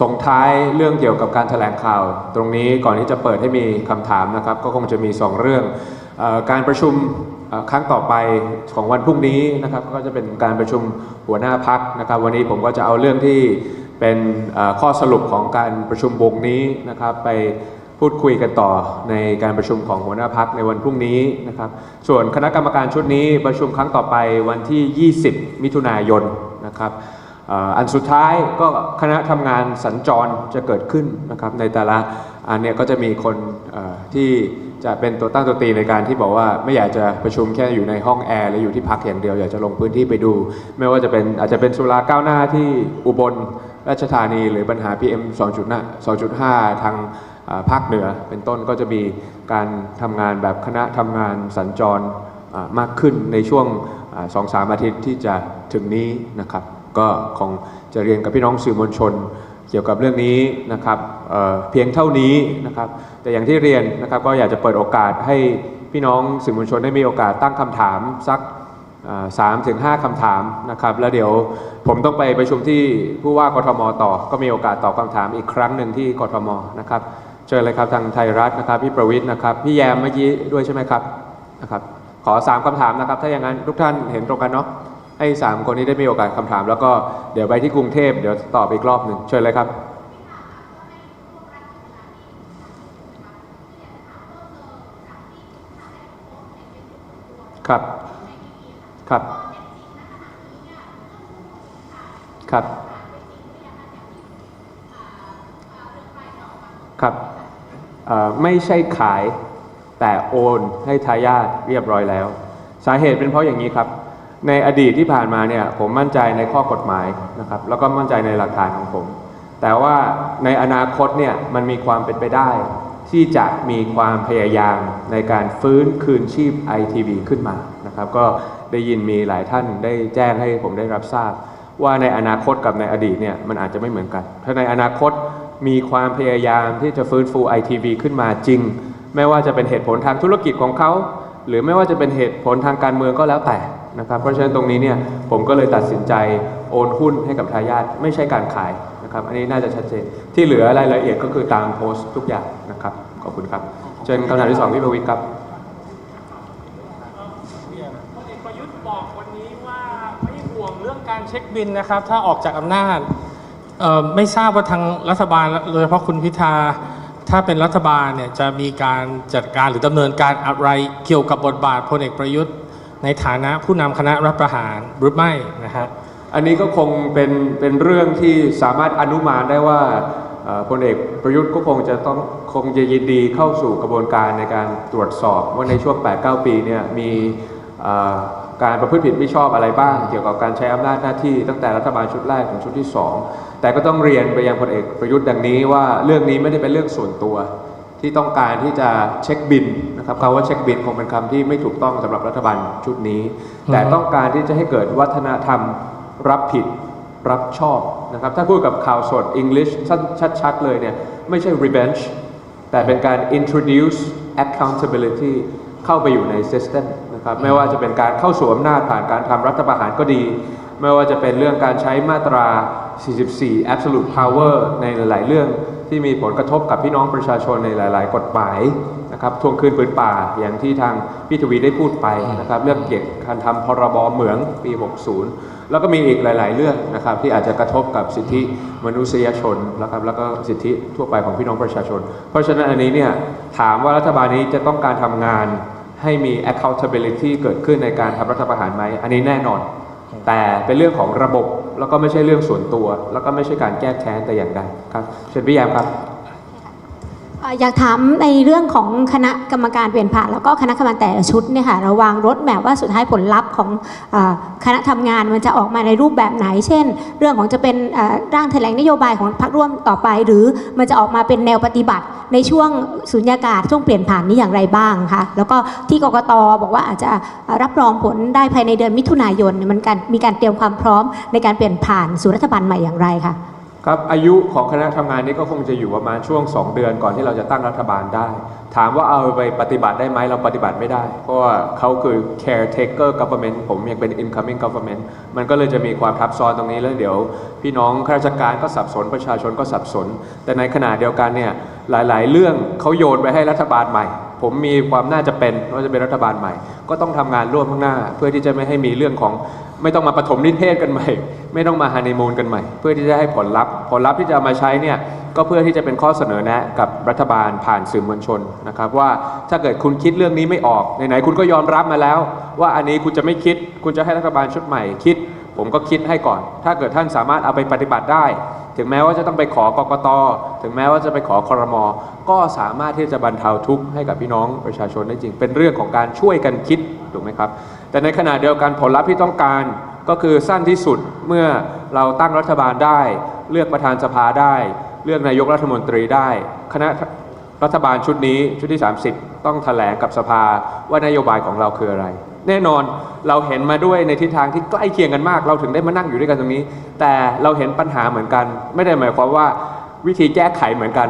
ส่งท้ายเรื่องเกี่ยวกับการแถลงข่าว ตรงนี้ก่อนที่จะเปิดให้มีคำถามนะครับ ก็คงจะมี 2 เรื่องอการประชุมครั้งต่อไปของวันพรุ่งนี้นะครับ ก็จะเป็นการประชุมหัวหน้าพักนะครับ วันนี้ผมก็จะเอาเรื่องที่เป็นข้อสรุปของการประชุมวงนี้นะครับ ไปพูดคุยกันต่อในการประชุมของหัวหน้าพักในวันพรุ่งนี้นะครับ ส่วนคณะกรรมการชุดนี้ประชุมครั้งต่อไปวันที่ 20 มิถุนายนนะครับ อันสุดท้ายก็คณะทำงานสัญจรจะเกิดขึ้นนะครับในแต่ละอันเนี้ยก็จะมีคนที่จะเป็นตัวตั้งตัวตีในการที่บอกว่าไม่อยากจะประชุมแค่อยู่ในห้องแอร์หรืออยู่ที่พักอย่างเดียวอยากจะลงพื้นที่ไปดู ไม่ว่าจะเป็นอาจจะเป็นสุราก้าวหน้าที่อุบลราชธานีหรือปัญหา PM 2.5 ทางอ่าภาคเหนือเป็นต้นก็จะมีการทำงานแบบคณะทำงานสัญจรมากขึ้นในช่วงสองสามอาทิตย์ที่จะถึงนี้นะครับ ก็คงจะเรียนกับพี่น้องสื่อมวลชน เกี่ยวกับเรื่องนี้นะครับเเพียงเท่านี้นะครับ แต่อย่างที่เรียนนะครับก็อยากจะเปิดโอกาสให้พี่น้องสื่อมวลชนได้มีโอกาสตั้งคำถามสักสามถึงห้าคำถามนะครับ แล้วเดี๋ยวผมต้องไปประชุมที่ผู้ว่ากทมต่อ ก็มีโอกาสตอบคำถามอีกครั้งหนึ่งที่กทมนะครับเชิญเลยครับทางไทยรัฐนะครับพี่ประวิทย์นะครับพี่แยมเมื่อกี้ด้วยใช่ไหมครับนะครับ ขอสามคำถามนะครับ ถ้าอย่างนั้นทุกท่านเห็นตรงกันเนาะ ให้สามคนนี้ได้มีโอกาสคำถาม แล้วก็เดี๋ยวไปที่กรุงเทพเดี๋ยวตอบอีกรอบหนึ่งเชิญเลยครับครับ ครับ ครับ ครับ ไม่ใช่ขายแต่โอนให้ทายาทเรียบร้อยแล้ว สาเหตุเป็นเพราะอย่างนี้ครับ ในอดีตที่ผ่านมาเนี่ยผมมั่นใจในข้อกฎหมายนะครับแล้วก็มั่นใจในหลักฐานของผม แต่ว่าในอนาคตเนี่ยมันมีความเป็นไปได้ ที่จะมีความพยายามในการฟื้นคืนชีพ ITV ขึ้นมานะครับก็ได้ยินมีหลายท่านได้แจ้งให้ผมได้รับทราบ ว่าในอนาคตกับในอดีตเนี่ยมันอาจจะไม่เหมือนกัน ถ้าในอนาคตมีความพยายามที่จะฟื้นฟู ITV ขึ้นมาจริง ไม่ว่าจะเป็นเหตุผลทางธุรกิจของเขา หรือไม่ว่าจะเป็นเหตุผลทางการเมืองก็แล้วแต่ นะครับเพราะฉะนั้นตรงนี้เนี่ยผมก็เลยตัดสินใจโอนหุ้นให้กับทายาทไม่ใช่การขายนะครับอันนี้น่าจะชัดเจนที่เหลือรายละเอียดก็คือตามโพสต์ทุกอย่างนะครับขอบคุณครับเชิญคำถามที่สองพี่ประวิทย์ครับพลเอกประยุทธ์บอกวันนี้ว่าไม่ห่วงเรื่องการเช็คบินนะครับถ้าออกจากอำนาจไม่ทราบว่าทางรัฐบาลโดยเฉพาะคุณพิธาถ้าเป็นรัฐบาลเนี่ยจะมีการจัดการหรือดำเนินการอะไรเกี่ยวกับบทบาทพลเอกประยุทธ์ ในฐานะผู้นำคณะรัฐประหารหรือไม่นะฮะอันนี้ก็คงเป็นเป็นเรื่องที่สามารถอนุมานได้ว่าพลเอกประยุทธ์ก็คงจะต้องคงจะยินดีเข้าสู่กระบวนการในการตรวจสอบว่าในช่วง 8-9 ปีเนี่ยมีการประพฤติผิดไม่ชอบอะไรบ้าง เกี่ยวกับการใช้อำนาจหน้าที่ตั้งแต่รัฐบาลชุดแรกถึงชุดที่ 2 แต่ก็ต้องเรียนไปยังพลเอกประยุทธ์ดังนี้ว่าเรื่องนี้ไม่ได้เป็นเรื่องส่วนตัว ที่ต้องการที่จะเช็คบินนะครับคำว่าเช็คบินคงเป็นคำที่ไม่ถูกต้องสำหรับรัฐบาลชุดนี้ แต่ต้องการที่จะให้เกิดวัฒนธรรมรับผิดรับชอบนะครับ ถ้าพูดกับข่าวสด English ชัดๆเลยเนี่ยไม่ใช่ revenge แต่เป็นการ introduce accountability เข้าไปอยู่ใน system นะครับไม่ว่าจะเป็นการเข้าสู่อำนาจผ่านการทำรัฐประหารก็ดี ไม่ว่าจะเป็นเรื่องการใช้มาตรา 44 absolute power ในหลายๆเรื่อง ที่มีผลกระทบกับพี่น้องประชาชนในหลาย ๆ กฎหมายนะครับทวงคืนผืนป่าอย่างที่ทางพี่ทวีได้พูดไปนะครับเรื่องเกี่ยวกับการทำพรบเหมืองปี 60 แล้วก็มีอีกหลาย ๆ เรื่องนะครับที่อาจจะกระทบกับสิทธิมนุษยชนนะครับแล้วก็สิทธิทั่วไปของพี่น้องประชาชน เพราะฉะนั้นอันนี้เนี่ยถามว่ารัฐบาลนี้จะต้องการทำงานให้มี accountability เกิดขึ้นในการทำรัฐประหารไหมอันนี้แน่นอน แต่เป็นเรื่องของระบบแล้วก็ไม่ใช่เรื่องส่วนตัว แล้วก็ไม่ใช่การแก้แค้นแต่อย่างใดครับเชิญพี่แยมครับ อยากถามในเรื่องของคณะกรรมการเปลี่ยนผ่านแล้วก็คณะกรรมการแต่ละชุดเนี่ยค่ะเราวางรถแมพว่าสุดท้ายผลลัพธ์ของคณะทำงานมันจะออกมาในรูปแบบไหน เช่น เรื่องของจะเป็นร่างแถลงนโยบายของพรรคร่วมต่อไป หรือมันจะออกมาเป็นแนวปฏิบัติ ในช่วงสุญญากาศช่วงเปลี่ยนผ่านนี้อย่างไรบ้างคะแล้วก็ที่กกตบอกว่าอาจจะรับรองผลได้ภายในเดือนมิถุนายนมันการมีการเตรียมความพร้อมในการเปลี่ยนผ่านสู่รัฐบาลใหม่อย่างไรคะ ครับอายุของคณะทำงานนี้ก็คงจะอยู่ประมาณช่วง 2 เดือนก่อนที่เราจะตั้งรัฐบาลได้ ถามว่าเอาไปปฏิบัติได้ไหมเราปฏิบัติไม่ได้ เพราะว่าเขาคือ caretaker government ผมยังเป็น incoming government มันก็เลยจะมีความทับซ้อนตรงนี้แล้วเดี๋ยว พี่น้องข้าราชการก็สับสนประชาชนก็สับสน แต่ในขณะเดียวกันเนี่ยหลาย ๆ เรื่องเขาโยนไปให้รัฐบาลใหม่ผมมีความน่าจะเป็นว่าจะเป็นรัฐบาลใหม่ ก็ต้องทำงานร่วมข้างหน้า เพื่อที่จะไม่ให้มีเรื่องของ ไม่ต้องมาปฐมนิเทศกันใหม่ ไม่ต้องมาฮันนีมูนกันใหม่ เพื่อที่จะให้ผลลัพธ์ ผลลัพธ์ที่จะมาใช้เนี่ยก็เพื่อที่จะเป็นข้อเสนอแนะกับรัฐบาลผ่านสื่อมวลชนนะครับว่าถ้าเกิดคุณคิดเรื่องนี้ไม่ออกไหนๆคุณก็ยอมรับมาแล้ว ว่าอันนี้คุณจะไม่คิด คุณจะให้รัฐบาลชุดใหม่คิด ผมก็คิดให้ก่อน ถ้าเกิดท่านสามารถเอาไปปฏิบัติได้ ถึงแม้ว่าจะต้องไปขอกกตถึงแม้ว่าจะไปขอคอรมอก็สามารถที่จะบรรเทาทุกข์ให้กับพี่น้องประชาชนได้จริง เป็นเรื่องของการช่วยกันคิดถูกไหมครับ แต่ในขณะเดียวกันผลลัพธ์ที่ต้องการก็คือสั้นที่สุดเมื่อเราตั้งรัฐบาลได้ เลือกประธานสภาได้ เลือกนายกรัฐมนตรีได้ คณะรัฐบาลชุดนี้ชุดที่ 30 ต้องแถลงกับสภาว่านโยบายของเราคืออะไร แน่นอนเราเห็นมาด้วยในทิศทางที่ใกล้เคียงกันมาก เราถึงได้มานั่งอยู่ด้วยกันตรงนี้ แต่เราเห็นปัญหาเหมือนกัน ไม่ได้หมายความว่าวิธีแก้ไขเหมือนกัน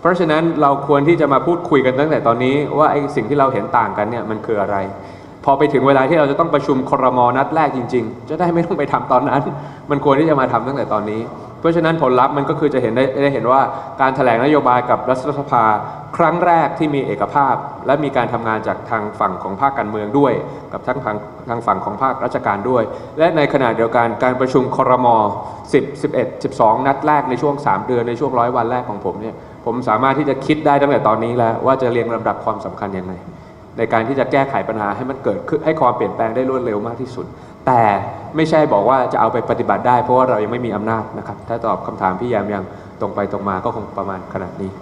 เพราะฉะนั้นเราควรที่จะมาพูดคุยกันตั้งแต่ตอนนี้ว่าไอ้สิ่งที่เราเห็นต่างกันเนี่ยมันคืออะไร พอไปถึงเวลาที่เราจะต้องประชุมครมนัดแรกจริง ๆ จะได้ไม่ต้องไปทำตอนนั้น มันควรที่จะมาทำตั้งแต่ตอนนี้ เพราะฉะนั้นผลลัพธ์มันก็คือจะเห็นได้ได้เห็นว่าการแถลงนโยบายกับรัฐสภาครั้งแรกที่มีเอกภาพ และมีการทำงานจากทางฝั่งของภาคการเมืองด้วย กับทั้งทางทางฝั่งของภาคราชการด้วย และในขณะเดียวกันการประชุมครม 10 11 12 นัดแรกในช่วง 3 เดือนในช่วงร้อยวันแรกของผมเนี่ยผมสามารถที่จะคิดได้ตั้งแต่ตอนนี้แล้วว่าจะเรียงลำดับความสำคัญยังไงในการที่จะแก้ไขปัญหาให้มันเกิดขึ้นให้ความเปลี่ยนแปลงได้รวดเร็วมากที่สุด แต่ ไม่ใช่บอกว่าจะเอาไปปฏิบัติได้ เพราะว่าเรายังไม่มีอำนาจนะครับ ถ้าตอบคำถามพี่แยมยังตรงไปตรงมาก็คงประมาณขนาดนี้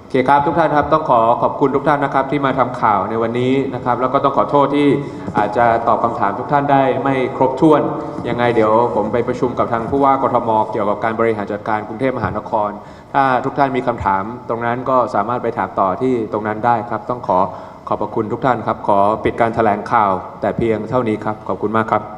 โอเคครับทุกท่านครับต้องขอขอบคุณทุกท่านนะครับที่มาทำข่าวในวันนี้นะครับแล้วก็ต้องขอโทษที่อาจจะตอบคำถามทุกท่านได้ไม่ครบถ้วนยังไงเดี๋ยวผมไปประชุมกับทางผู้ว่ากทมเกี่ยวกับการบริหารจัดการกรุงเทพมหานคร ถ้าทุกท่านมีคำถาม ตรงนั้นก็สามารถไปถามต่อที่ตรงนั้นได้ครับ ต้องขอขอบพระคุณทุกท่านครับ ขอปิดการแถลงข่าว แต่เพียงเท่านี้ครับขอบคุณมากครับ